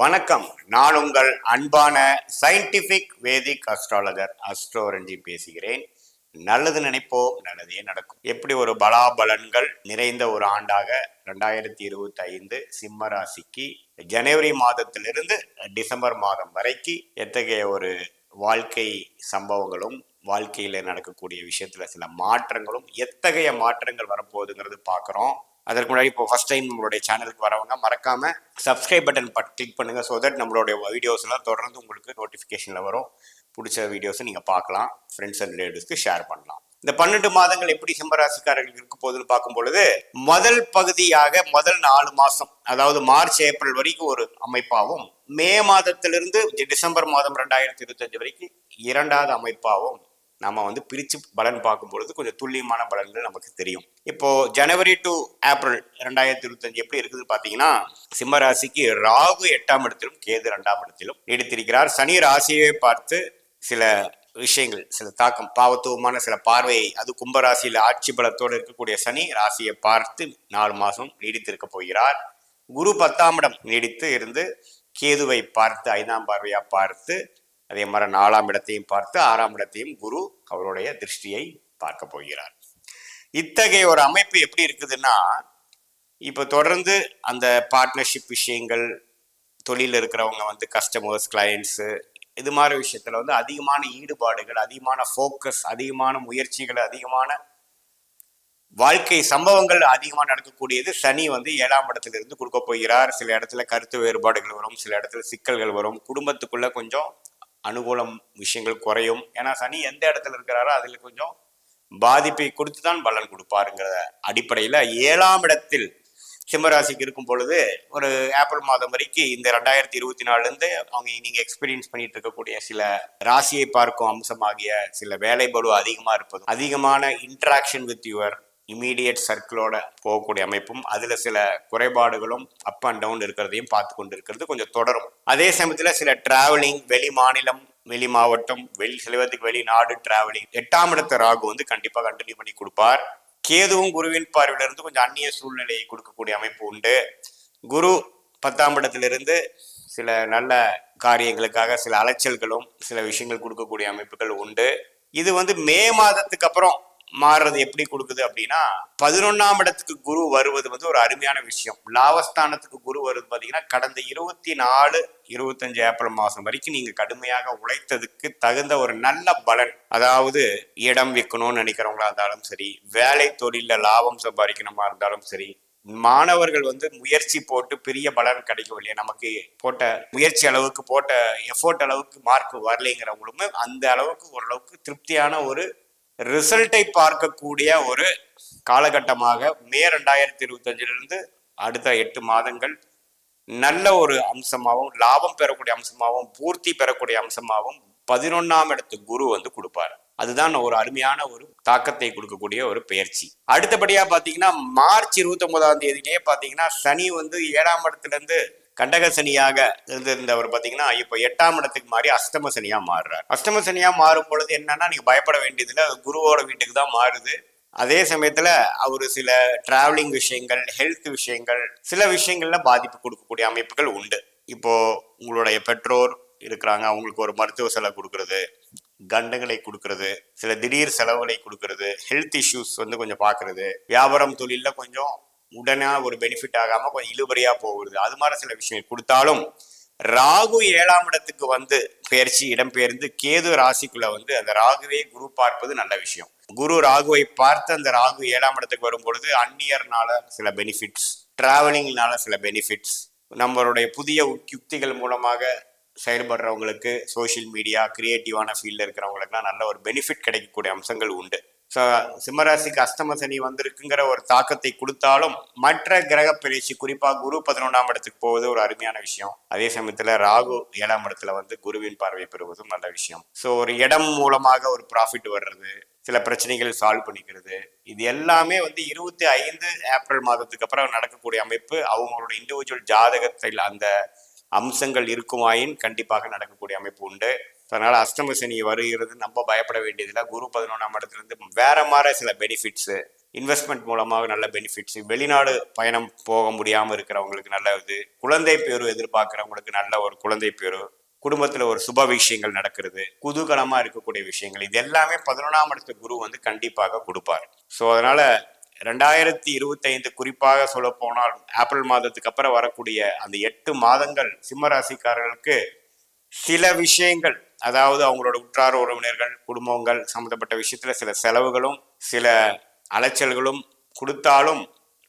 வணக்கம். நான் உங்கள் அன்பான சயின்டிபிக் வேதிக் அஸ்ட்ராலஜர் அஸ்ட்ரோரஞ்சி பேசுகிறேன். நல்லது நினைப்போம் நல்லதே நடக்கும். எப்படி ஒரு பலாபலன்கள் நிறைந்த ஒரு ஆண்டாக ரெண்டாயிரத்தி இருபத்தி ஐந்து சிம்ம ராசிக்கு ஜனவரி மாதத்திலிருந்து டிசம்பர் மாதம் வரைக்கு எத்தகைய ஒரு வாழ்க்கை சம்பவங்களும் வாழ்க்கையில் நடக்கக்கூடிய விஷயத்தில் சில மாற்றங்களும் எத்தகைய மாற்றங்கள் வரப்போகுதுங்கிறது பார்க்குறோம் அதற்கு முன்னாடி இப்போ ஃபர்ஸ்ட் டைம் நம்மளுடைய சேனலுக்கு வரவங்க மறக்காம சப்ஸ்கிரைப் பட்டன் பட் கிளிக் பண்ணுங்கள் ஸோ தட் நம்மளுடைய வீடியோஸ்லாம் தொடர்ந்து உங்களுக்கு நோட்டிஃபிகேஷனில் வரும். பிடிச்ச வீடியோஸை நீங்கள் பார்க்கலாம். ஃப்ரெண்ட்ஸ் அண்ட் ரிலேட்டிவ்ஸ்க்கு ஷேர் பண்ணலாம். இந்த பன்னெண்டு மாதங்கள் எப்படி சிம்மராசிக்காரர்கள் இருக்க போகுதுன்னு பார்க்கும் பொழுது முதல் பகுதியாக முதல் நாலு மாதம் அதாவது மார்ச் ஏப்ரல் வரைக்கும் ஒரு அமைப்பாகவும் மே மாதத்திலிருந்து டிசம்பர் மாதம் ரெண்டாயிரத்தி இருபத்தஞ்சு வரைக்கும் இரண்டாவது அமைப்பாகவும் நம்ம வந்து பிரித்து பலன் பார்க்கும் பொழுது கொஞ்சம் துல்லியமான பலன்கள் நமக்கு தெரியும். இப்போ ஜனவரி டு ஏப்ரல் ரெண்டாயிரத்தி இருபத்தஞ்சு எப்படி இருக்குதுன்னு பார்த்தீங்கன்னா சிம்ம ராசிக்கு ராகு எட்டாம் இடத்திலும் கேது ரெண்டாம் இடத்திலும் நீடித்திருக்கிறார். சனி ராசியை பார்த்து சில விஷயங்கள் சில தாக்கம் பாவத்துவமான சில பார்வையை அது கும்பராசியில் ஆட்சி பலத்தோடு இருக்கக்கூடிய சனி ராசியை பார்த்து நாலு மாதம் நீடித்திருக்க போகிறார். குரு பத்தாம் இடம் நீடித்து இருந்து கேதுவை பார்த்து ஐந்தாம் பார்வையாக பார்த்து அதே மாதிரி நாலாம் இடத்தையும் பார்த்து ஆறாம் இடத்தையும் குரு அவருடைய திருஷ்டியை பார்க்க போகிறார். இத்தகைய ஒரு அமைப்பு எப்படி இருக்குதுன்னா இப்போ தொடர்ந்து அந்த பார்ட்னர்ஷிப் விஷயங்கள் தொழிலில் இருக்கிறவங்க வந்து கஸ்டமர்ஸ் கிளையண்ட்ஸு இது மாதிரி விஷயத்தில் வந்து அதிகமான ஈடுபாடுகள் அதிகமான ஃபோக்கஸ் அதிகமான முயற்சிகள் அதிகமான வாழ்க்கை சம்பவங்கள் அதிகமாக நடக்கக்கூடியது சனி வந்து ஏழாம் இடத்துல இருந்து கொடுக்க போகிறார். சில இடத்துல கருத்து வேறுபாடுகள் வரும் சில இடத்துல சிக்கல்கள் வரும். குடும்பத்துக்குள்ள கொஞ்சம் அனுகூலம் விஷயங்கள் குறையும். ஏன்னா சனி எந்த இடத்துல இருக்கிறாரோ அதில் கொஞ்சம் பாதிப்பை கொடுத்து தான் பலன் கொடுப்பாருங்கிற அடிப்படையில் ஏழாம் இடத்தில் சிம்மராசிக்கு இருக்கும் பொழுது ஒரு ஏப்ரல் மாதம் வரைக்கும் இந்த ரெண்டாயிரத்தி இருபத்தி நாலுலேருந்து அவங்க நீங்கள் எக்ஸ்பீரியன்ஸ் பண்ணிட்டு இருக்கக்கூடிய சில ராசியை பார்க்கும் அம்சமாகிய சில வேலைபளு அதிகமாக இருப்பதும் அதிகமான இன்ட்ராக்ஷன் வித் யுவர் இமீடியட் சர்க்கிளோட போகக்கூடிய அமைப்பும் அதில் சில குறைபாடுகளும் அப் அண்ட் டவுன் இருக்கிறதையும் பார்த்து கொண்டு இருக்கிறது கொஞ்சம் தொடரும். அதே சமயத்தில் சில டிராவலிங் வெளி மாநிலம் வெளி மாவட்டம் வெளி செல்வத்துக்கு வெளிநாடு டிராவலிங் எட்டாம் இடத்த ராகு வந்து கண்டிப்பாக கண்டினியூ பண்ணி கொடுப்பார். கேதுவும் குருவின் பார்வையிலிருந்து கொஞ்சம் அந்நிய சூழ்நிலையை கொடுக்கக்கூடிய அமைப்பு உண்டு. குரு பத்தாம் இடத்திலிருந்து சில நல்ல காரியங்களுக்காக சில அலைச்சல்களும் சில விஷயங்கள் கொடுக்கக்கூடிய அமைப்புகள் உண்டு. இது வந்து மே மாதத்துக்கு அப்புறம் மாறுறது எப்படி கொடுக்குது அப்படின்னா பதினொன்னாம் இடத்துக்கு குரு வருவது வந்து ஒரு அருமையான விஷயம். லாபஸ்தானத்துக்கு குரு வருது பார்த்தீங்கன்னா கடந்த இருபத்தி நாலு இருபத்தஞ்சு ஏப்ரல் மாதம் வரைக்கும் நீங்கள் கடுமையாக உழைத்ததுக்கு தகுந்த ஒரு நல்ல பலன். அதாவது இடம் விற்கணும்னு நினைக்கிறவங்களா இருந்தாலும் சரி வேலை தொழிலில் லாபம் சம்பாதிக்கணுமா இருந்தாலும் சரி மாணவர்கள் வந்து முயற்சி போட்டு பெரிய பலன் கிடைக்கவில்லையே நமக்கு போட்ட முயற்சி அளவுக்கு போட்ட எஃபோர்ட் அளவுக்கு மார்க் வரலைங்கிறவங்களுமே அந்த அளவுக்கு ஓரளவுக்கு திருப்தியான ஒரு ரிசல்ட்டை பார்க்கக்கூடிய ஒரு காலகட்டமாக மே ரெண்டாயிரத்தி இருபத்தஞ்சிலிருந்து அடுத்த எட்டு மாதங்கள் நல்ல ஒரு அம்சமாகவும் லாபம் பெறக்கூடிய அம்சமாகவும் பூர்த்தி பெறக்கூடிய அம்சமாகவும் பதினொன்னாம் இடத்து குரு வந்து கொடுப்பார். அதுதான் ஒரு அருமையான ஒரு தாக்கத்தை கொடுக்கக்கூடிய ஒரு பயிற்சி அடுத்தபடியா பாத்தீங்கன்னா மார்ச் இருபத்தி ஒன்பதாம் தேதியிலேயே பாத்தீங்கன்னா சனி வந்து ஏழாம் இடத்துல இருந்து கண்டக சனியாக இருந்திருந்தவர் பார்த்தீங்கன்னா இப்போ எட்டாம் இடத்துக்கு மாறி அஷ்டம சனியாக மாறுறார். அஷ்டம சனியாக மாறும் பொழுது என்னன்னா நீங்கள் பயப்பட வேண்டியதுல குருவோட வீட்டுக்கு தான் மாறுது. அதே சமயத்தில் அவர் சில டிராவலிங் விஷயங்கள் ஹெல்த் விஷயங்கள் சில விஷயங்கள்ல பாதிப்பு கொடுக்கக்கூடிய அமைப்புகள் உண்டு. இப்போ உங்களுடைய பெற்றோர் இருக்கிறாங்க. அவங்களுக்கு ஒரு மருத்துவ செலவு கொடுக்கறது கண்டங்களை கொடுக்கறது சில திடீர் செலவுகளை கொடுக்கறது ஹெல்த் இஷ்யூஸ் வந்து கொஞ்சம் பார்க்கறது வியாபாரம் தொழிலில் கொஞ்சம் உடனே ஒரு பெனிஃபிட் ஆகாம கொஞ்சம் இழுபறியா போகுது. அது மாதிரி சில விஷயங்கள் கொடுத்தாலும் ராகு ஏழாம் இடத்துக்கு வந்து பெயர்ச்சி இடம்பெயர்ந்து கேது ராசிக்குள்ள வந்து அந்த ராகுவே குரு பார்ப்பது நல்ல விஷயம். குரு ராகுவை பார்த்து அந்த ராகு ஏழாம் இடத்துக்கு வரும் பொழுது அந்நியர்னால சில பெனிஃபிட்ஸ் டிராவலிங்னால சில பெனிஃபிட்ஸ் நம்மளுடைய புதிய யுக்திகள் மூலமாக செயல்படுறவங்களுக்கு சோஷியல் மீடியா கிரியேட்டிவான ஃபீல்டில் இருக்கிறவங்களுக்குலாம் நல்ல ஒரு பெனிஃபிட் கிடைக்கக்கூடிய அம்சங்கள் உண்டு. சிம்மராசிக்கு அஷ்டம சனி வந்திருக்குங்கிற ஒரு தாக்கத்தை கொடுத்தாலும் மற்ற கிரக பயிற்சி குறிப்பாக குரு பதினொன்றாம் இடத்துக்கு போவது ஒரு அருமையான விஷயம். அதே சமயத்தில் ராகு ஏழாம் இடத்துல வந்து குருவின் பார்வை பெறுவதும் நல்ல விஷயம். ஸோ ஒரு இடம் மூலமாக ஒரு ப்ராஃபிட் வர்றது சில பிரச்சனைகள் சால்வ் பண்ணிக்கிறது இது எல்லாமே வந்து இருபத்தி ஐந்து ஏப்ரல் மாதத்துக்கு அப்புறம் நடக்கக்கூடிய அமைப்பு. அவங்களோட இண்டிவிஜுவல் ஜாதகத்தில் அந்த அம்சங்கள் இருக்குமாயின் கண்டிப்பாக நடக்கக்கூடிய அமைப்பு உண்டு. அதனால் அஷ்டம சனி வருகிறது நம்ம பயப்பட வேண்டியதில்லை. குரு பதினொன்றாம் இடத்துலேருந்து வேற மாதிரி சில பெனிஃபிட்ஸு இன்வெஸ்ட்மெண்ட் மூலமாக நல்ல பெனிஃபிட்ஸ் வெளிநாடு பயணம் போக முடியாமல் இருக்கிறவங்களுக்கு நல்ல இது குழந்தை பேரு எதிர்பார்க்குறவங்களுக்கு நல்ல ஒரு குழந்தை பேரு குடும்பத்தில் ஒரு சுப விஷயங்கள் நடக்கிறது குதூகலமாக இருக்கக்கூடிய விஷயங்கள் இது எல்லாமே பதினொன்றாம் இடத்து குரு வந்து கண்டிப்பாக கொடுப்பார். ஸோ அதனால் ரெண்டாயிரத்தி இருபத்தைந்து குறிப்பாக சொல்ல போனால் ஏப்ரல் மாதத்துக்கு அப்புறம் வரக்கூடிய அந்த எட்டு மாதங்கள் சிம்ம ராசிக்காரர்களுக்கு சில விஷயங்கள் அதாவது அவங்களோட உற்றார் உறவினர்கள் குடும்பங்கள் சம்மந்தப்பட்ட விஷயத்துல சில செலவுகளும் சில அலைச்சல்களும் கொடுத்தாலும்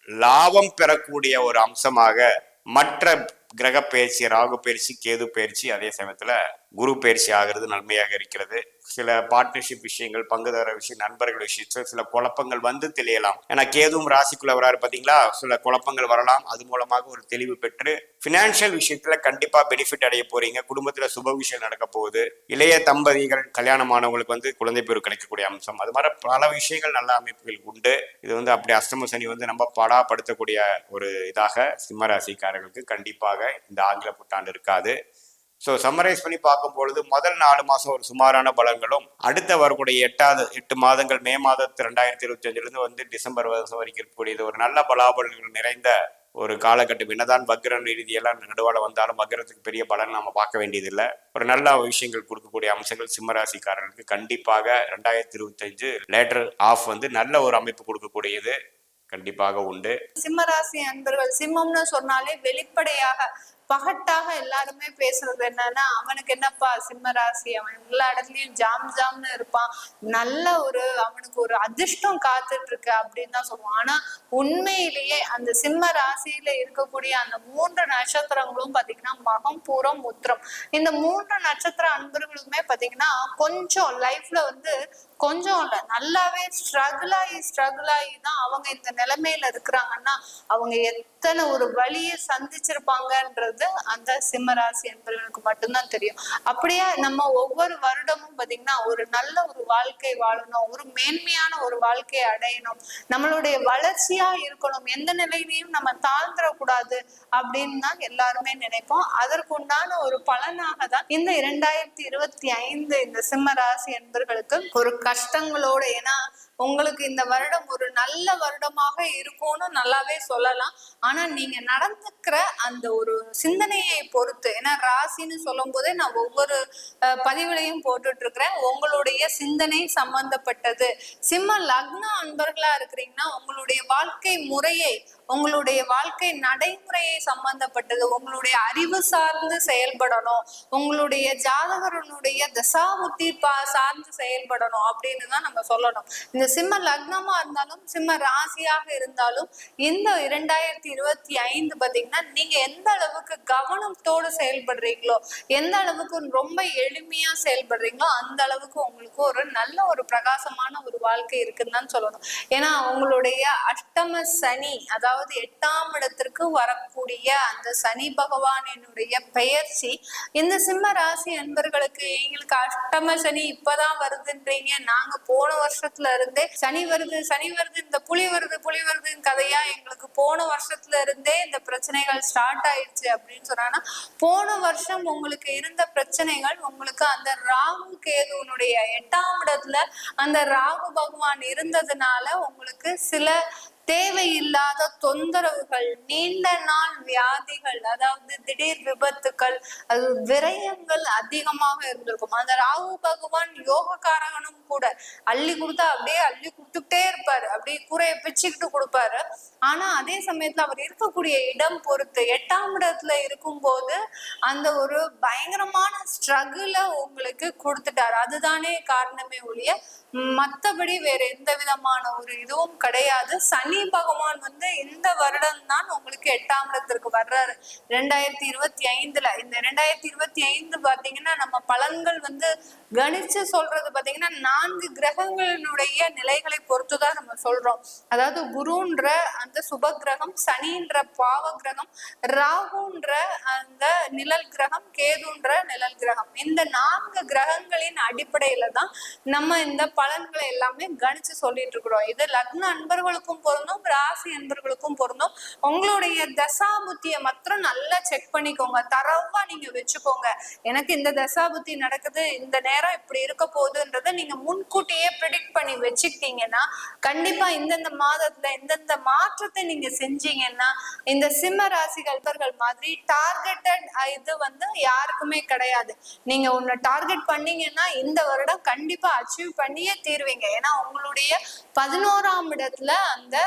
லாபம் பெறக்கூடிய ஒரு அம்சமாக மற்ற கிரக பயிற்சி ராகு பயிற்சி கேது பயிற்சி அதே சமயத்துல குரு பயிற்சி ஆகிறது நன்மையாக இருக்கிறது. சில பார்ட்னர்ஷிப் விஷயங்கள் பங்குதார விஷயம் நண்பர்கள் விஷயத்தில் சில குழப்பங்கள் வந்து தெளியலாம். ஏன்னா கேதுவும் ராசிக்குள்ள வராரு பார்த்தீங்களா சில குழப்பங்கள் வரலாம். அது மூலமாக ஒரு தெளிவு பெற்று பினான்சியல் விஷயத்துல கண்டிப்பா பெனிஃபிட் அடைய போறீங்க. குடும்பத்துல சுப விஷயம் நடக்க போகுது. இளைய தம்பதிகள் கல்யாணமானவங்களுக்கு வந்து குழந்தை பேர் கிடைக்கக்கூடிய அம்சம். அது மாதிரி பல விஷயங்கள் நல்ல அமைப்புகள் உண்டு. இது வந்து அப்படி அஷ்டம சனி வந்து நம்ம படாப்படுத்தக்கூடிய ஒரு இதாக சிம்மராசிக்காரர்களுக்கு கண்டிப்பாக இந்த ஆங்கில புத்தாண்டு இருக்காது. ஸோ சம்மரைஸ் பண்ணி பார்க்கும் பொழுது முதல் நாலு மாதம் ஒரு சுமாரான பலன்களும் அடுத்த வரக்கூடிய எட்டாவது எட்டு மாதங்கள் மே மாதத்து ரெண்டாயிரத்தி இருபத்தஞ்சிலிருந்து வந்து டிசம்பர் வருஷம் வரைக்கும் இருக்கக்கூடியது. ஒரு நல்ல பலாபலன்கள் நிறைந்த ஒரு காலகட்டம். என்னதான் பக்ர ரீதியெல்லாம் நடுவால் வந்தாலும் பக்ரத்துக்கு பெரிய பலன் நம்ம பார்க்க வேண்டியதில்லை. ஒரு நல்ல விஷயங்கள் கொடுக்கக்கூடிய அம்சங்கள் சிம்மராசிக்காரர்களுக்கு கண்டிப்பாக ரெண்டாயிரத்தி இருபத்தஞ்சு லேட்டர் ஆஃப் வந்து நல்ல ஒரு அமைப்பு கொடுக்கக்கூடியது கண்டிப்பாக உண்டு. சிம்மராசி அன்பர்கள் சிம்மம்னு சொன்னாலே வெளிப்படையாக பகட்டாக எல்லாருமே பேசுறது என்னன்னா அவனுக்கு என்னப்பா சிம்ம ராசி? அவன் எல்லா இடத்துலயும் ஜாம் ஜாம்னு இருப்பான். நல்ல ஒரு அவனுக்கு ஒரு அதிர்ஷ்டம் காத்துட்டு இருக்கு அப்படின்னு தான் சொல்லுவான் ஆனா உண்மையிலேயே அந்த சிம்ம ராசியில இருக்கக்கூடிய அந்த மூன்று நட்சத்திரங்களும் பாத்தீங்கன்னா மகம் பூரம் உத்திரம். இந்த மூன்று நட்சத்திர அன்பர்களுமே பாத்தீங்கன்னா கொஞ்சம் லைஃப்ல வந்து கொஞ்சம் இல்ல நல்லாவே ஸ்ட்ரகிள் ஆகி ஸ்ட்ரகிள் ஆகி தான் அவங்க இந்த நிலைமையில இருக்கிறாங்கன்னா அவங்க எத்தனை ஒரு வழியை சந்திச்சிருப்பாங்கன்றது அந்த சிம்மராசி என்பவர்களுக்கு மட்டும்தான் தெரியும். அப்படியே நம்ம ஒவ்வொரு வருடமும் பாத்தீங்கன்னா ஒரு நல்ல ஒரு வாழ்க்கை வாழணும் ஒரு மேன்மையான ஒரு வாழ்க்கையை அடையணும் நம்மளுடைய வளர்ச்சியா இருக்கணும் எந்த நிலையிலையும் நம்ம தாழ்ந்துடக்கூடாது அப்படின்னு தான் எல்லாருமே நினைப்போம். அதற்குண்டான ஒரு பலனாக தான் இந்த இரண்டாயிரத்தி இருபத்தி ஐந்து இந்த சிம்ம ராசி என்பர்களுக்கு ஒரு கஷ்டங்களோட ஏன்னா உங்களுக்கு இந்த வருடம் ஒரு நல்ல வருடமாக இருக்கும்னு நல்லாவே சொல்லலாம். ஆனா நீங்க நடந்துக்கிற அந்த ஒரு சிந்தனையை பொறுத்து ஏன்னா ராசின்னு சொல்லும் போதே நான் ஒவ்வொரு பதிவுலையும் போட்டுட்டு இருக்கிறேன் உங்களுடைய சிந்தனை சம்பந்தப்பட்டது. சிம்ம லக்ன அன்பர்களா இருக்கிறீங்கன்னா உங்களுடைய வாழ்க்கை முறையை உங்களுடைய வாழ்க்கை நடைமுறையை சம்பந்தப்பட்டது உங்களுடைய அறிவு சார்ந்து செயல்படணும் உங்களுடைய ஜாதகரனுடைய தசாபுத்தி பா சார்ந்து செயல்படணும் அப்படின்னு தான் நம்ம சொல்லணும். இந்த சிம்ம லக்னமா இருந்தாலும் சிம்ம ராசியாக இருந்தாலும் இந்த இரண்டாயிரத்தி இருபத்தி ஐந்து பாத்தீங்கன்னா நீங்க எந்த அளவுக்கு கவனத்தோடு செயல்படுறீங்களோ எந்த அளவுக்கு ரொம்ப எளிமையா செயல்படுறீங்களோ அந்த அளவுக்கு உங்களுக்கு ஒரு நல்ல ஒரு பிரகாசமான ஒரு வாழ்க்கை இருக்குன்னு தான் சொல்லணும். ஏன்னா அவங்களுடைய அஷ்டம சனி அதாவது எட்டாம் இடத்திற்கு வரக்கூடிய அந்த சனி பகவானினுடைய பெயர்ச்சி இந்த சிம்ம ராசி அன்பர்களுக்கு எங்களுக்கு அஷ்டம சனி இப்பதான் வருதுன்றீங்க. நாங்க போன வருஷத்துல இருந்தே சனி வருது சனி வருது இந்த புலி வருது புலி வருதுன்னு கதையா எங்களுக்கு போன வருஷத்துல இருந்தே இந்த பிரச்சனைகள் ஸ்டார்ட் ஆயிடுச்சு அப்படின்னு சொன்னாங்கன்னா போன வருஷம் உங்களுக்கு இருந்த பிரச்சனைகள் உங்களுக்கு அந்த ராகு கேதுவனுடைய எட்டாம் இடத்துல அந்த ராகு ராகு பகவான் இருந்ததுனால உங்களுக்கு சில தேவையில்லாத தொந்தரவுகள் நீண்ட நாள் வியாதிகள் அதாவது திடீர் விபத்துக்கள் அது விரயங்கள் அதிகமாக இருந்திருக்கும். அந்த ராகு பகவான் யோகக்காரகனும் கூட. அள்ளி கொடுத்தா அப்படியே அள்ளி கொடுத்துக்கிட்டே இருப்பாரு. அப்படியே கூரையை பிச்சுக்கிட்டு கொடுப்பாரு. ஆனா அதே சமயத்துல அவர் இருக்கக்கூடிய இடம் பொறுத்து எட்டாம் இடத்துல இருக்கும்போது அந்த ஒரு பயங்கரமான ஸ்ட்ரகிள உங்களுக்கு கொடுத்துட்டாரு. அதுதானே காரணமே ஒழிய மத்தபடி வேற எந்த விதமான ஒரு இதுவும் கிடையாது. சனி பகவான் வந்து இந்த வருடம் தான் உங்களுக்கு எட்டாம் இடத்திற்கு வர்றாரு. ரெண்டாயிரத்தி இருபத்தி ஐந்துல இந்த ரெண்டாயிரத்தி இருபத்தி ஐந்து பாத்தீங்கன்னா நம்ம பலன்கள் வந்து கணிச்சு சொல்றது பாத்தீங்கன்னா நான்கு கிரகங்களினுடைய நிலைகளை பொறுத்துதான் நம்ம சொல்றோம். அதாவது குருன்ற அந்த சுப கிரகம் சனின்ற பாவ கிரகம் ராகுன்ற அந்த நிழல் கிரகம் கேதுன்ற நிழல் கிரகம். இந்த நான்கு கிரகங்களின் அடிப்படையில தான் நம்ம இந்த பலன்களை எல்லாமே கணிச்சு சொல்லிட்டு இருக்கிறோம். இது லக்ன அன்பர்களுக்கும் பொருந்தும் ராசி அன்பர்களுக்கும் பொருந்தும். உங்களுடைய தசாபுத்தியை மாத்திரம் நல்லா செக் பண்ணிக்கோங்க. தரவா நீங்க வச்சுக்கோங்க. எனக்கு இந்த தசாபுத்தி நடக்குது இந்த நேரம் இப்படி இருக்க போகுதுன்றதை நீங்க முன்கூட்டியே ப்ரிடிக்ட் பண்ணி வச்சுக்கிட்டீங்கன்னா கண்டிப்பா இந்தந்த மாதத்துல இந்தந்த மாற்றத்தை நீங்க செஞ்சீங்கன்னா இந்த சிம்ம ராசிகள்பர்கள் மாதிரி டார்கெட்டட் இது வந்து யாருக்குமே கிடையாது. நீங்க ஒன்னு டார்கெட் பண்ணீங்கன்னா இந்த வருடம் கண்டிப்பா அச்சீவ் பண்ணியே தீர்வீங்க. ஏன்னா உங்களுடைய பதினோராம் இடத்துல அந்த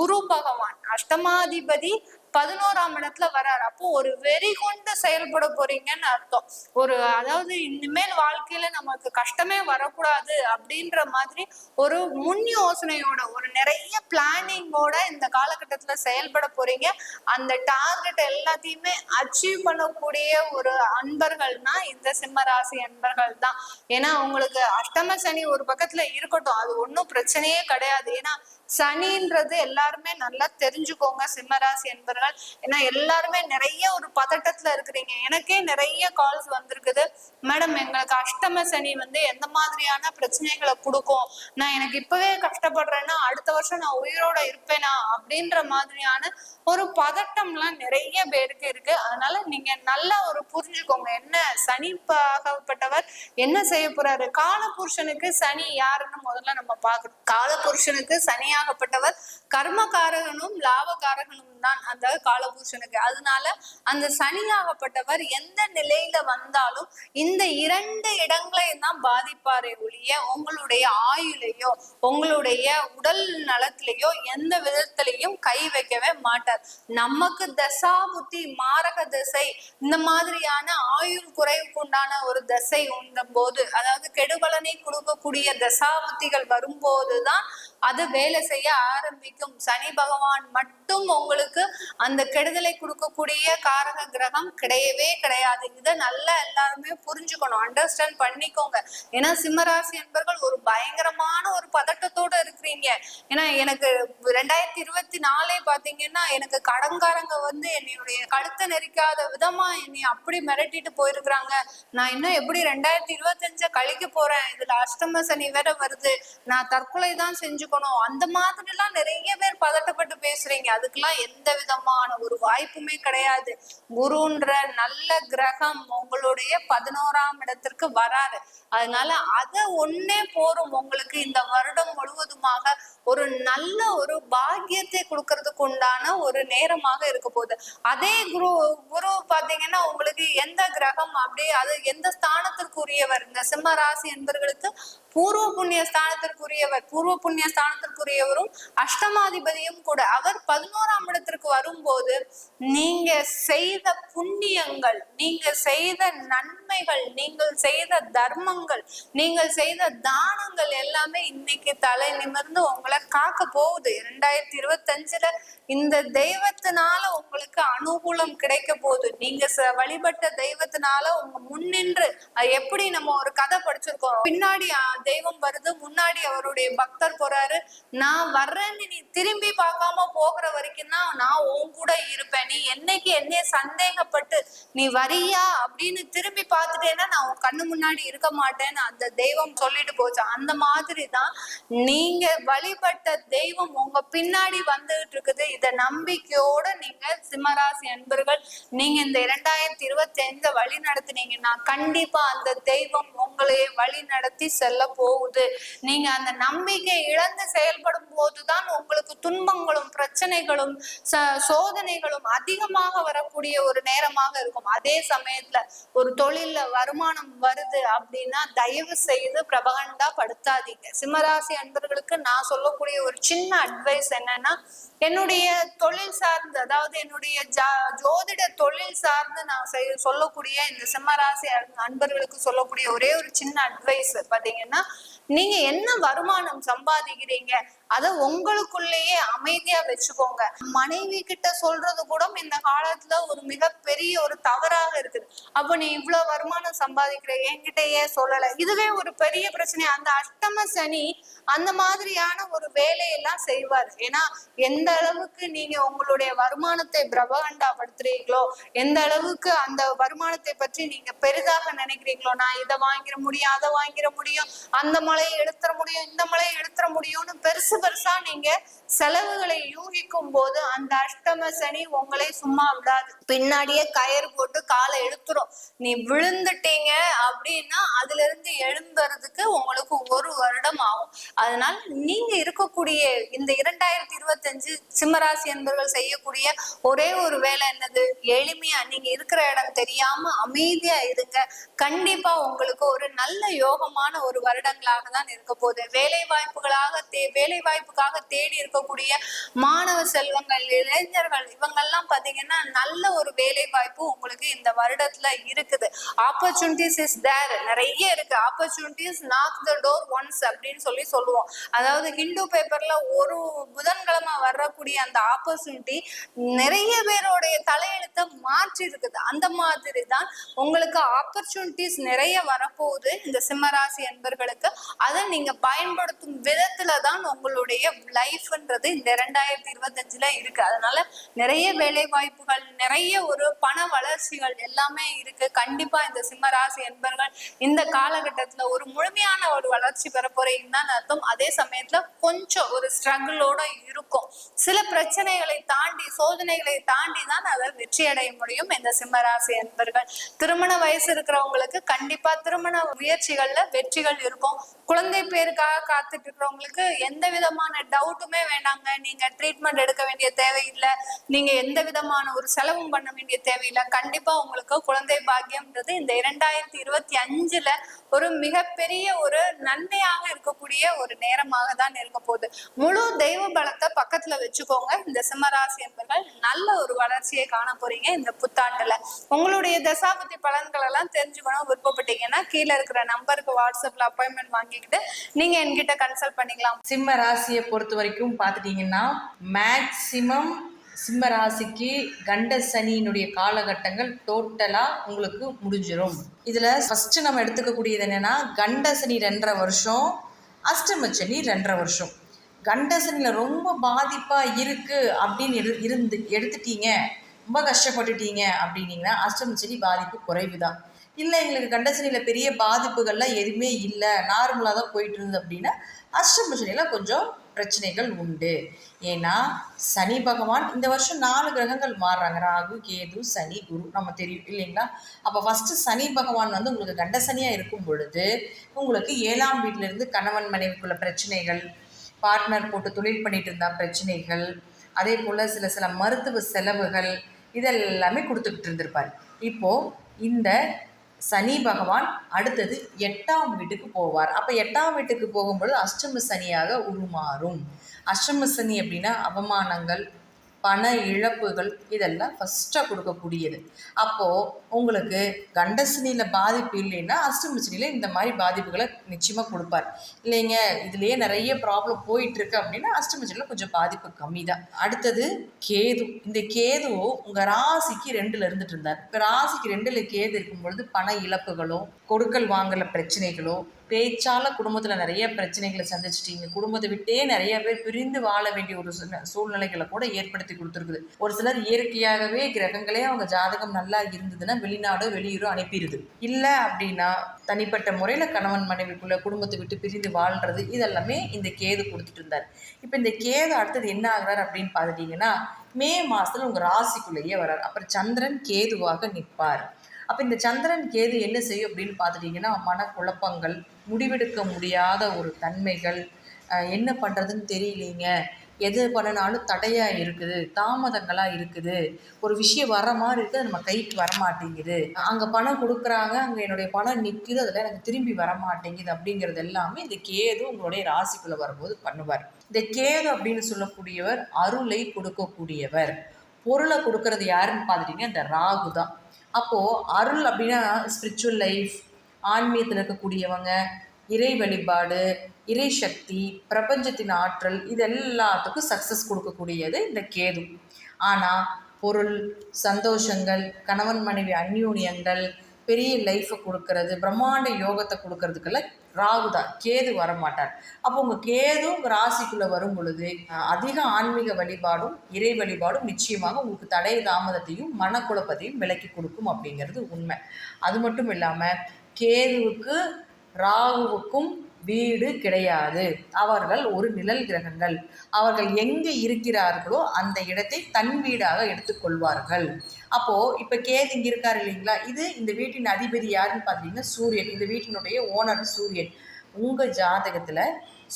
குரு பகவான் அஷ்டமாதிபதி பதினோராம் இடத்துல வர்றாரு அப்போ ஒரு வெறி கொண்டு செயல்பட போறீங்கன்னு அர்த்தம். ஒரு அதாவது இனிமேல் வாழ்க்கையில நமக்கு கஷ்டமே வரக்கூடாது அப்படின்ற மாதிரி ஒரு முன் யோசனையோட ஒரு நிறைய பிளானிங்கோட இந்த காலகட்டத்துல செயல்பட போறீங்க. அந்த டார்கெட் எல்லாத்தையுமே அச்சீவ் பண்ணக்கூடிய ஒரு அன்பர்கள்னா இந்த சிம்மராசி அன்பர்கள் தான். ஏன்னா உங்களுக்கு அஷ்டம சனி ஒரு பக்கத்துல இருக்கட்டும். அது ஒன்றும் பிரச்சனையே கிடையாது. ஏன்னா சனின்றது எல்லாருமே நல்லா தெரிஞ்சுக்கோங்க சிம்மராசி என்பர்கள் ஏன்னா எல்லாருமே நிறைய ஒரு பதட்டத்துல இருக்கிறீங்க. எனக்கே நிறைய கால்ஸ் வந்திருக்குது. மேடம் எங்களுக்கு அஷ்டம சனி வந்து எந்த மாதிரியான பிரச்சனைகளை கொடுக்கும்? நான் எனக்கு இப்பவே கஷ்டப்படுறேன்னா அடுத்த வருஷம் நான் உயிரோட இருப்பேனா? அப்படின்ற மாதிரியான ஒரு பதட்டம்லாம் நிறைய பேருக்கு இருக்கு. அதனால நீங்க நல்லா ஒரு புரிஞ்சுக்கோங்க. என்ன சனி பாகப்பட்டவர் என்ன செய்ய போறாரு? காலபுருஷனுக்கு சனி யாருன்னு முதல்ல நம்ம பார்க்கணும். காலபுருஷனுக்கு சனியாகப்பட்டவர் கர்மகாரகனும் லாபகாரகனும் தான். அந்த காலபுருஷனுக்கு. அதனால அந்த சனியாகப்பட்டவர் எந்த நிலையில வந்தாலும் இந்த இரண்டு இடங்களை தான் பாதிப்பாரே ஒழிய உங்களுடைய ஆயுளையோ உங்களுடைய உடல் நலத்திலேயோ எந்த விதத்திலையும் கை வைக்கவே மாட்டார். நமக்கு தசா புத்தி மாரக திசை இந்த மாதிரியான ஆயுள் குறைவுக்கு உண்டான ஒரு தசை உண்டும் போது அதாவது கெடுபலனை கொடுக்கக்கூடிய தசாபுத்திகள் வரும்போதுதான் அது வேலை செய்ய ஆரம்பிக்கும். சனி பகவான் மட்டும் உங்களுக்கு அந்த கெடுதலை கொடுக்கக்கூடிய காரக கிரகம் கிடையவே கிடையாது. இதை நல்லா எல்லாருமே புரிஞ்சுக்கணும். அண்டர்ஸ்டாண்ட் பண்ணிக்கோங்க. ஏன்னா சிம்மராசி என்பர்கள் ஒரு பயங்கரமான ஒரு பதட்டத்தோட இருக்கிறீங்க. ஏன்னா எனக்கு ரெண்டாயிரத்தி இருபத்தி நாலே பாத்தீங்கன்னா எனக்கு கடன்காரங்க வந்து என்னுடைய கழுத்தை நெரிக்காத விதமா என்னை அப்படி மிரட்டிட்டு போயிருக்கிறாங்க. நான் இன்னும் எப்படி ரெண்டாயிரத்தி இருபத்தஞ்ச கழிக்க போறேன்? இதுல அஷ்டம சனி வேற வருது. நான் தற்கொலை தான் செஞ்சுக்கணும் அந்த மாதிரி எல்லாம் நிறைய பேர் பதட்டப்பட்டு பேசுறீங்க. அதுக்கெல்லாம் எந்த விதமான ஒரு வாய்ப்புமே கிடையாது. குருன்ற நல்ல கிரகம் உங்களுடைய பதினோராம் இடத்திற்கு வராரு. அதனால அத ஒன்னே போரும். உங்களுக்கு இந்த வருடம் முழுவதுமாக ஒரு நல்ல ஒரு பாக்கியத்தை கொடுக்கறதுக்கு உண்டான ஒரு நேரமாக இருக்க போகுது. அதே குரு குரு பாத்தீங்கன்னா உங்களுக்கு எந்த கிரகம் அப்படியே அது எந்த ஸ்தானத்திற்குரியவர்? இந்த சிம்ம ராசி என்பவர்களுக்கு பூர்வ புண்ணிய ஸ்தானத்திற்குரியவர் பூர்வ புண்ணிய ஸ்தானத்திற்குரியவரும் அஷ்டமாதிபதியும் கூட. அவர் பதினோராம் இடத்திற்கு வரும்போது நீங்க செய்த புண்ணியங்கள் நீங்க செய்த நன்மைகள் நீங்கள் செய்த தர்மங்கள் நீங்கள் செய்த தானங்கள் எல்லாமே இன்னைக்கு தலை நிமிர்ந்து உங்களை காக்க போகுது. இரண்டாயிரத்தி இருபத்தஞ்சுல இந்த தெய்வத்தினால உங்களுக்கு அனுகூலம் கிடைக்க போகுது. நீங்க ச- வழிபட்ட தெய்வத்தினால உங்க முன்னின்று அது எப்படி நம்ம ஒரு கதை படிச்சிருக்கோம். பின்னாடி தெய்வம் வருது முன்னாடி அவருடைய பக்தர் போறாரு. நான் வர்றேன்னு நீ திரும்பி பார்க்காம போகிற வரைக்கும் தான் நான் உன் கூட இருப்பேன். நீ என்னைக்கு என்னைய சந்தேகப்பட்டு நீ வரியா அப்படின்னு திரும்பி பார்த்துட்டேன்னா நான் உன் கண்ணு முன்னாடி இருக்க மாட்டேன்னு அந்த தெய்வம் சொல்லிட்டு போச்சு. அந்த மாதிரி தான் நீங்க வழிபட்ட தெய்வம் உங்க பின்னாடி வந்துகிட்டு இருக்குது. இதை நம்பிக்கையோட நீங்க சிம்மராசி அன்பர்கள் நீங்க இந்த இரண்டாயிரத்தி இருபத்தி ஐந்து வழி நடத்தினீங்கன்னா கண்டிப்பா அந்த தெய்வம் உங்களையே வழி நடத்தி செல்ல போகுது. நீங்க அந்த நம்பிக்கை இழந்து செயல்படும் போதுதான் உங்களுக்கு துன்பங்களும் பிரச்சனைகளும் ச- சோதனைகளும் அதிகமாக வரக்கூடிய ஒரு நேரமாக இருக்கும். அதே சமயத்துல ஒரு தொழில்ல வருமானம் வருது அப்படின்னா தயவு செய்து பிரபகண்டா படுத்தாதீங்க. சிம்மராசி அன்பர்களுக்கு நான் சொல்லக்கூடிய ஒரு சின்ன அட்வைஸ் என்னன்னா என்னுடைய தொழில் சார்ந்து அதாவது என்னுடைய ஜா- ஜோதிட தொழில் சார்ந்து நான் செய்ய சொல்லக்கூடிய இந்த சிம்மராசி அன்பர்களுக்கு சொல்லக்கூடிய ஒரே ஒரு சின்ன அட்வைஸ் பாத்தீங்கன்னா நீங்க என்ன வருமானம் சம்பாதிக்கிறீங்க? அத உங்களுக்குள்ளேயே அமைதியா வச்சுக்கோங்க. மனைவி கிட்ட சொல்றது கூட இந்த காலத்துல ஒரு மிகப்பெரிய ஒரு தவறாக இருக்குது. அப்ப நீ இவ்வளவு வருமானம் சம்பாதிக்கிற? என்கிட்டயே சொல்லல. இதுவே ஒரு பெரிய பிரச்சனை. அந்த அஷ்டம சனி அந்த மாதிரியான ஒரு வேலையெல்லாம் செய்வார். ஏன்னா எந்த அளவுக்கு நீங்க உங்களுடைய வருமானத்தை பிரபகண்டாப்படுத்துறீங்களோ எந்த அளவுக்கு அந்த வருமானத்தை பற்றி நீங்க பெரிதாக நினைக்கிறீங்களோ நான் இதை வாங்கிட முடியும் அதை வாங்கிட முடியும் அந்த மலையை எடுத்துற முடியும் இந்த மலையை எடுத்துட முடியும்னு பெருசு பெருசா நீங்க செலவுகளை யூகிக்கும் போது அந்த அஷ்டம சனி உங்களை சும்மா விடாது. பின்னாடியே கயிறு போட்டு காலை எடுத்துரும் நீ விழுந்துட்டீங்க அப்படின்னா அதுல இருந்து எழும்புறதுக்கு உங்களுக்கு ஒரு வருடம் ஆகும். அதனால நீங்க இருக்கக்கூடிய இந்த இரண்டாயிரத்தி இருபத்தஞ்சு சிம்மராசி என்பவர்கள் செய்யக்கூடிய ஒரே ஒரு வேலை என்னது? எளிமையா நீங்க இருக்கிற இடம் தெரியாம அமைதியா இருங்க. கண்டிப்பா உங்களுக்கு ஒரு நல்ல யோகமான ஒரு வருடங்களாக தான் இருக்க போகுது. வேலை வாய்ப்புகளாக தே வேலை வாய்ப்புக்காக தேடி இருக்கக்கூடிய மாணவ செல்வங்கள் இளைஞர்கள் இவங்கெல்லாம் பாத்தீங்கன்னா நல்ல ஒரு வேலை வாய்ப்பு உங்களுக்கு இந்த வருடத்துல இருக்குது. ஆப்பர்ச்சுனிட்டிஸ் இஸ் தேர் நிறைய இருக்கு. Opportunities knock the door once அப்படின்னு சொல்லி சொல்லுவோம். அதாவது ஹிந்து பேப்பர்ல ஒரு புதன்கிழமை வரக்கூடிய அந்த ஆப்பர்ச்சுனிட்டி நிறைய பேருடைய தலையெழுத்தை மாற்றி இருக்குது அந்த மாதிரி தான் உங்களுக்கு ஆப்பர்ச்சுனிட்டிஸ் நிறைய வரப்போகுது. இந்த சிம்மராசி என்பர்களுக்கு அதை நீங்க பயன்படுத்தும் விதத்துல தான் உங்களுக்கு உங்களுடைய லைஃப்ன்றது இந்த ரெண்டாயிரத்தி இருபத்தஞ்சுல இருக்கு. அதனால நிறைய வேலை வாய்ப்புகள் நிறைய ஒரு பண வளர்ச்சிகள் எல்லாமே இருக்கு. கண்டிப்பா இந்த சிம்மராசி என்பர்கள் இந்த காலகட்டத்துல ஒரு முழுமையான ஒரு வளர்ச்சி பெற போறீங்கன்னு தான் அர்த்தம். அதே சமயத்துல கொஞ்சம் ஒரு ஸ்ட்ரகிளோட இருக்கும். சில பிரச்சனைகளை தாண்டி சோதனைகளை தாண்டி தான் அதை வெற்றி அடைய முடியும் இந்த சிம்மராசி என்பர்கள். திருமண வயசு இருக்கிறவங்களுக்கு கண்டிப்பா திருமண முயற்சிகள்ல வெற்றிகள் இருக்கும். குழந்தை பேருக்காக காத்துட்டு இருக்கிறவங்களுக்கு எந்த விதமான டவுட்டுமே வேண்டாங்க நீங்க ட்ரீட்மெண்ட் எடுக்க வேண்டிய தேவையில்லை. நீங்க எந்த விதமான ஒரு செலவும் பண்ண வேண்டிய தேவையில்லை. கண்டிப்பா உங்களுக்கு குழந்தை பாக்கியம்ன்றது இந்த இரண்டாயிரத்தி இருபத்தி அஞ்சுல ஒரு மிகப்பெரிய ஒரு நன்மையாக இருக்கக்கூடிய ஒரு நேரமாக தான் இருக்க போகுது. முழு தெய்வ பலத்தை பக்கத்துல வச்சுக்கோங்க. இந்த சிம்மராசி என்பர்கள் நல்ல ஒரு வளர்ச்சியை காண போறீங்க இந்த புத்தாண்டுல. உங்களுடைய தசாபதி பலன்கள் எல்லாம் தெரிஞ்சுக்கணும் விருப்பப்பட்டீங்கன்னா கீழே இருக்கிற நம்பருக்கு வாட்ஸ்அப்ல அப்பாயின்மெண்ட் வாங்கிக்கிட்டு நீங்க என்கிட்ட கன்சல்ட் பண்ணிக்கலாம். சிம்ம ராசியை பொறுத்த வரைக்கும் பார்த்துட்டிங்கன்னா மேக்சிமம் சிம்ம ராசிக்கு கண்ட சனியினுடைய காலகட்டங்கள் டோட்டலாக உங்களுக்கு முடிஞ்சிடும் இதில் ஃபஸ்ட்டு நம்ம எடுத்துக்கக்கூடியது என்னென்னா கண்ட சனி ரெண்டரை வருஷம் அஷ்டம சனி ரெண்டரை வருஷம். கண்டசணியில் ரொம்ப பாதிப்பாக இருக்குது அப்படின்னு இரு இருந்து எடுத்துட்டீங்க ரொம்ப கஷ்டப்பட்டுட்டீங்க அப்படின்னீங்கன்னா அஷ்டம சனி பாதிப்பு குறைவு தான் இல்லை எங்களுக்கு கண்டசனியில் பெரிய பாதிப்புகள்லாம் எதுவுமே இல்லை. நார்மலாக தான் போயிட்டு இருந்தது அப்படின்னா அஷ்டம சனியில் கொஞ்சம் பிரச்சனைகள் உண்டு. ஏன்னா சனி பகவான் இந்த வருஷம் நாலு கிரகங்கள் மாறுறாங்க. ராகு கேது சனி குரு நம்ம தெரியும் இல்லைங்களா? அப்போ ஃபஸ்ட்டு சனி பகவான் வந்து உங்களுக்கு கண்ட சனியாக இருக்கும் பொழுது உங்களுக்கு ஏழாம் வீட்டிலேருந்து கணவன் மனைவிக்குள்ள பிரச்சனைகள் பார்ட்னர் போட்டு தொழில் பண்ணிட்டு இருந்தா பிரச்சனைகள் அதே போல் சில சில மருத்துவ செலவுகள் இதெல்லாமே கொடுத்துக்கிட்டு இருந்திருப்பார். இப்போது இந்த சனி பகவான் அடுத்தது எட்டாம் வீட்டுக்கு போவார். அப்போ எட்டாம் வீட்டுக்கு போகும்பொழுது அஷ்டம சனியாக உருமாறும். அஷ்டம சனி அப்படின்னா அவமானங்கள் பண இழப்புகள் இதெல்லாம் ஃபஸ்ட்டாக கொடுக்கக்கூடியது. அப்போது உங்களுக்கு கண்டசனியில் பாதிப்பு இல்லைன்னா அஷ்டம இந்த மாதிரி பாதிப்புகளை நிச்சயமாக கொடுப்பார். இல்லைங்க இதுலேயே நிறைய ப்ராப்ளம் போயிட்டுருக்கு அப்படின்னா அஷ்டம கொஞ்சம் பாதிப்பு கம்மி தான் அடுத்தது கேது. இந்த கேது உங்கள் ராசிக்கு ரெண்டில் இருந்துட்டு இருந்தார். இப்போ ராசிக்கு ரெண்டில் கேது இருக்கும் பொழுது பண இழப்புகளோ கொடுக்கல் வாங்கல பிரச்சனைகளோ பேச்சால குடும்பத்தில் நிறைய பிரச்சனைகளை சந்திச்சிட்டீங்க. குடும்பத்தை விட்டே நிறைய பேர் பிரிந்து வாழ வேண்டிய ஒரு சூழ்நிலைகளை கூட ஏற்படுத்தி கொடுத்துருக்குது. ஒரு சிலர் இயற்கையாகவே கிரகங்களே அவங்க ஜாதகம் நல்லா இருந்ததுன்னா வெளிநாடோ வெளியூரோ அனுப்பிடுது. இல்லை அப்படின்னா தனிப்பட்ட முறையில் கணவன் மனைவிக்குள்ள குடும்பத்தை விட்டு பிரிந்து வாழ்றது இதெல்லாமே இந்த கேது கொடுத்துட்டு இருந்தார். இப்போ இந்த கேது அடுத்தது என்ன ஆகுறாரு அப்படின்னு பார்த்துட்டீங்கன்னா மே மாதத்தில் உங்கள் ராசிக்குள்ளேயே வரார் அப்புறம் சந்திரன் கேதுவாக நிற்பார். அப்போ இந்த சந்திரன் கேது என்ன செய்யும் அப்படின்னு பார்த்துட்டிங்கன்னா மனக்குழப்பங்கள் முடிவெடுக்க முடியாத ஒரு தன்மைகள் என்ன பண்ணுறதுன்னு தெரியலீங்க. எது பண்ணினாலும் தடையாக இருக்குது தாமதங்களாக இருக்குது. ஒரு விஷயம் வர மாதிரி இருக்குது அது நம்ம கைக்கு வர மாட்டேங்குது. அங்கே பணம் கொடுக்குறாங்க அங்கே என்னுடைய பணம் நிற்குது அதில் எனக்கு திரும்பி வர மாட்டேங்குது அப்படிங்கிறது எல்லாமே இந்த கேது உங்களுடைய ராசிக்குள்ளே வரும்போது பண்ணுவார். இந்த கேது அப்படின்னு சொல்லக்கூடியவர் அருளை கொடுக்கக்கூடியவர். பொருளை கொடுக்கறது யாருன்னு பார்த்துட்டிங்கன்னா இந்த ராகு தான் அப்போது அருள் அப்படின்னா ஸ்பிரிச்சுவல் லைஃப் ஆன்மீகத்தில் இருக்கக்கூடியவங்க இறை வழிபாடு இறை சக்தி பிரபஞ்சத்தின் ஆற்றல் இது எல்லாத்துக்கும் சக்ஸஸ் கொடுக்கக்கூடியது இந்த கேது. ஆனால் பொருள் சந்தோஷங்கள் கணவன் மனைவி அந்யூன்யங்கள் பெரிய லைஃப்பை கொடுக்கறது பிரம்மாண்ட யோகத்தை கொடுக்கறதுக்கெல்லாம் ராகு தான் கேது வரமாட்டார். அப்போ உங்கள் கேதும் ராசிக்குள்ளே வரும் பொழுது அதிக ஆன்மீக வழிபாடும் இறை வழிபாடும் நிச்சயமாக உங்களுக்கு தடை தாமதத்தையும் மனக்குழப்பத்தையும் விலக்கி கொடுக்கும் அப்படிங்கிறது உண்மை. அது மட்டும் இல்லாமல் கேதுவுக்கு ராகுவுக்கும் வீடு கிடையாது. அவர்கள் ஒரு நிழல் கிரகங்கள். அவர்கள் எங்கே இருக்கிறார்களோ அந்த இடத்தை தன் வீடாக எடுத்துக்கொள்வார்கள் அப்போது இப்போ கேது இங்கே இருக்கார் இல்லைங்களா? இது இந்த வீட்டின் அதிபதி யாருன்னு பார்த்தீங்கன்னா சூரியன். இந்த வீட்டினுடைய ஓனர் சூரியன். உங்கள் ஜாதகத்தில்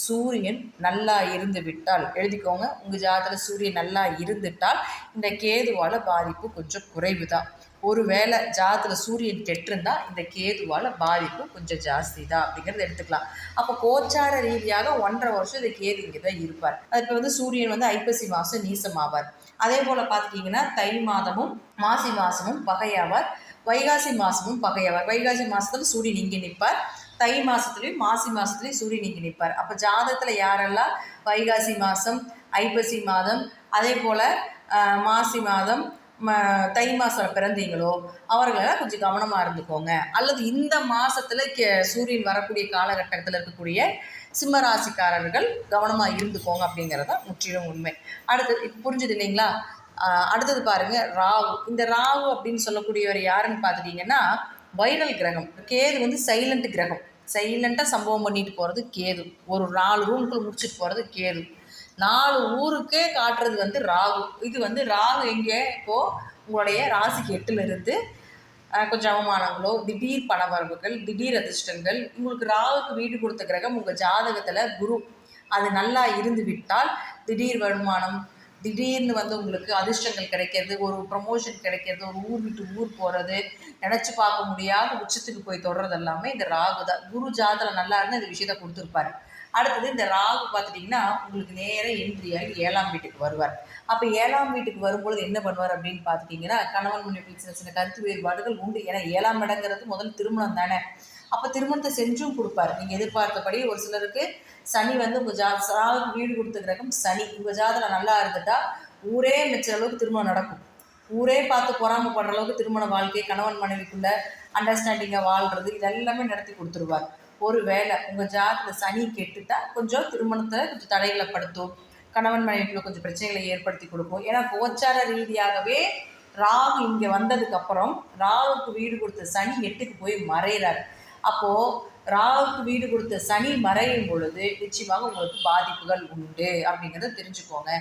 சூரியன் நல்லா இருந்து விட்டால் எழுதிக்கோங்க. உங்கள் ஜாதகத்தில் சூரியன் நல்லா இருந்துட்டால் இந்த கேதுவால் பாதிப்பு கொஞ்சம் குறைவு தான் ஒருவேளை ஜாதத்தில் சூரியன் கெட்டிருந்தா இந்த கேதுவால் பாதிப்பு கொஞ்சம் ஜாஸ்தி தான் அப்படிங்கிறத எடுத்துக்கலாம். அப்போ கோச்சார ரீதியாக ஒன்றரை வருஷம் இந்த கேது இங்கே தான் இருப்பார். அது இப்போ வந்து சூரியன் வந்து ஐப்பசி மாதம் நீசமாவார். அதே போல் பார்த்துட்டிங்கன்னா தை மாதமும் மாசி மாதமும் பகையாவார். வைகாசி மாதமும் பகையாவார். வைகாசி மாதத்துல சூரியன் இங்கே நிற்பார் தை மாதத்துலேயும் மாசி மாதத்துலேயும் சூரியன் இங்கே நிற்பார் அப்போ ஜாதகத்தில் யாரெல்லாம் வைகாசி மாதம் ஐப்பசி மாதம் அதே போல் மாசி மாதம் தை மாதம் பிறந்தீங்களோ அவர்களெல்லாம் கொஞ்சம் கவனமாக இருந்துக்கோங்க. அல்லது இந்த மாதத்தில் கே சூரியன் வரக்கூடிய காலகட்டத்தில் இருக்கக்கூடிய சிம்மராசிக்காரர்கள் கவனமாக இருந்துக்கோங்க அப்படிங்கிறது தான் முற்றிலும் உண்மை. அடுத்தது இப்போ புரிஞ்சுது இல்லைங்களா? அடுத்தது பாருங்கள் ராகு. இந்த ராகு அப்படின்னு சொல்லக்கூடியவர் யாருன்னு பார்த்துட்டிங்கன்னா வைரல் கிரகம். கேது வந்து சைலண்ட் கிரகம். சைலண்ட்டாக சம்பவம் பண்ணிட்டு போகிறது கேது. ஒரு நாலு ரூம்குள்ளே முடிச்சுட்டு போகிறது கேது. நாலு ஊருக்கே காட்டுறது வந்து ராகு. இது வந்து ராகு எங்கே? இப்போது உங்களுடைய ராசிக்கு எட்டில் இருந்து கொஞ்சம் அவமானங்களோ திடீர் பணவரவுகள் திடீர் அதிர்ஷ்டங்கள் உங்களுக்கு ராகுக்கு வீடு கொடுத்த கிரகம் உங்கள் ஜாதகத்தில் குரு. அது நல்லா இருந்து விட்டால் திடீர் வருமானம் திடீர்னு வந்து உங்களுக்கு அதிர்ஷ்டங்கள் கிடைக்கிறது ஒரு ப்ரமோஷன் கிடைக்கிறது ஒரு ஊர் விட்டு ஊர் போகிறது நினச்சி பார்க்க முடியாத உச்சத்துக்கு போய் தொடர்றது எல்லாமே இந்த ராகு தான் குரு ஜாதகம் நல்லா இருந்து இந்த விஷயத்த கொடுத்துருப்பாரு. அடுத்தது இந்த ராகு பார்த்துட்டிங்கன்னா உங்களுக்கு நேராக என்ட்ரி ஆகி ஏழாம் வீட்டுக்கு வருவார். அப்போ ஏழாம் வீட்டுக்கு வரும்பொழுது என்ன பண்ணுவார் அப்படின்னு பார்த்துட்டிங்கன்னா கணவன் மனைவி சின்ன சின்ன கருத்து வேறுபாடுகள் உண்டு. ஏன்னா ஏழாம் இடங்கிறது முதல் திருமணம் தானே. அப்போ திருமணத்தை செஞ்சும் கொடுப்பாரு. நீங்கள் எதிர்பார்த்தபடி ஒரு சிலருக்கு சனி வந்து உங்கள் ஜா ராகுக்கு வீடு கொடுத்த கிரகம் சனி. உங்கள் ஜாதகம் நல்லா இருந்துட்டா ஊரே மிச்ச அளவுக்கு திருமணம் நடக்கும். ஊரே பார்த்து பொறாமப்படுற அளவுக்கு திருமண வாழ்க்கை கணவன் மனைவிக்குள்ள அண்டர்ஸ்டாண்டிங்காக வாழ்கிறது இது எல்லாமே நடத்தி கொடுத்துருவார். ஒரு வேளை உங்கள் ஜாதகத்தில் சனி கெட்டுட்டா கொஞ்சம் திருமணத்தை கொஞ்சம் தடைகளை படுத்தும் கணவன் மனைவிக்குள்ள கொஞ்சம் பிரச்சனைகளை ஏற்படுத்தி கொடுக்கும். ஏன்னா கோச்சார ரீதியாகவே ராகு இங்கே வந்ததுக்கப்புறம் ராகுக்கு வீடு கொடுத்த சனி எட்டுக்கு போய் மறையிறார். அப்போது ராகுக்கு வீடு கொடுத்த சனி மறையும் பொழுது நிச்சயமாக உங்களுக்கு பாதிப்புகள் உண்டு அப்படிங்கிறத தெரிஞ்சுக்கோங்க.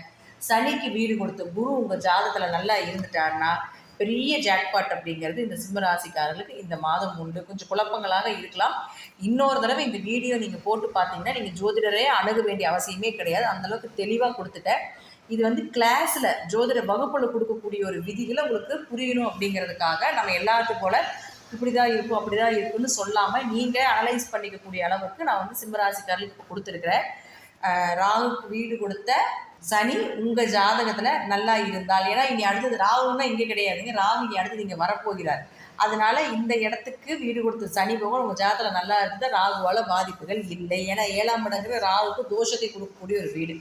சனிக்கு வீடு கொடுத்த குரு உங்கள் ஜாதகத்தில் நல்லா இருந்துட்டாருன்னா பெரிய ஜாக்பாட் அப்படிங்கிறது இந்த சிம்மராசிக்காரர்களுக்கு இந்த மாதம் உண்டு. கொஞ்சம் குழப்பங்களாக இருக்கலாம். இன்னொரு தடவை இந்த வீடியோ நீங்கள் போட்டு பார்த்தீங்கன்னா நீங்கள் ஜோதிடரே அணுக வேண்டிய அவசியமே கிடையாது. அந்தளவுக்கு தெளிவாக கொடுத்துட்டேன். இது வந்து கிளாஸில் ஜோதிட வகுப்பில் கொடுக்கக்கூடிய ஒரு விதிகளை உங்களுக்கு புரியணும் அப்படிங்கிறதுக்காக நம்ம எல்லாத்து போல் இப்படி தான் இருக்கும் அப்படி தான் இருக்குன்னு சொல்லாமல் நீங்கள் அனலைஸ் பண்ணிக்கக்கூடிய அளவுக்கு நான் வந்து சிம்மராசிக்காரர்களுக்கு கொடுத்துருக்குறேன். ராகுக்கு வீடு கொடுத்த சனி உங்கள் ஜாதகத்தில் நல்லா இருந்தால். ஏன்னா இனி அடுத்தது ராகுன்னா இங்கே கிடையாதுங்க ராகு இனி அடுத்தது இங்கே வரப்போகிறார். அதனால இந்த இடத்துக்கு வீடு கொடுத்த சனி பகவான் உங்கள் ஜாதகத்தில் நல்லா இருந்தால் ராகுவால் பாதிப்புகள் இல்லை. ஏன்னா ஏழாம் இடங்கிற ராகுக்கு தோஷத்தை கொடுக்கக்கூடிய ஒரு வீடு.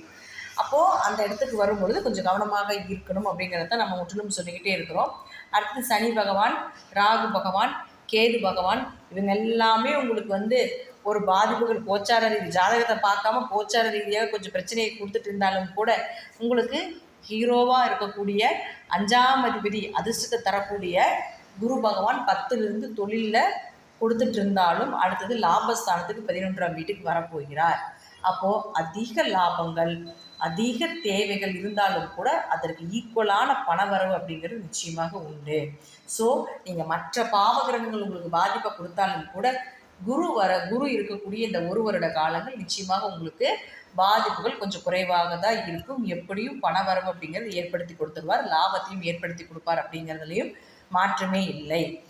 அப்போது அந்த இடத்துக்கு வரும்பொழுது கொஞ்சம் கவனமாக இருக்கணும் அப்படிங்கிறத நம்ம முற்றிலும் சொல்லிக்கிட்டே இருக்கிறோம். அடுத்து சனி பகவான் ராகு பகவான் கேது பகவான் இவங்க எல்லாமே உங்களுக்கு வந்து ஒரு பாதிப்புகள் கோச்சார ரீதி ஜாதகத்தை பார்க்காம கோச்சார ரீதியாக கொஞ்சம் பிரச்சனையை கொடுத்துட்டு இருந்தாலும் கூட உங்களுக்கு ஹீரோவாக இருக்கக்கூடிய அஞ்சாம் அதிபதி அதிர்ஷ்டத்தை தரக்கூடிய குரு பகவான் பத்துலேருந்து தொழிலில் கொடுத்துட்டு இருந்தாலும் அடுத்தது லாபஸ்தானத்துக்கு பதினொன்றாம் வீட்டுக்கு வரப்போகிறார். அப்போது அதிக லாபங்கள் அதிக தேவைகள் இருந்தாலும் கூட அதற்கு ஈக்குவலான பணவரவு அப்படிங்கிறது நிச்சயமாக உண்டு. ஸோ நீங்கள் மற்ற பாவகிரகங்கள் உங்களுக்கு பாதிப்பை கொடுத்தாலும் கூட குரு வர குரு இருக்கக்கூடிய இந்த ஒரு வருட காலங்கள் நிச்சயமாக உங்களுக்கு பாதிப்புகள் கொஞ்சம் குறைவாக தான் இருக்கும். எப்படியும் பணவரவு அப்படிங்கிறது ஏற்படுத்தி கொடுத்துருவார் லாபத்தையும் ஏற்படுத்தி கொடுப்பார் அப்படிங்கிறதுலையும் மாற்றமே இல்லை.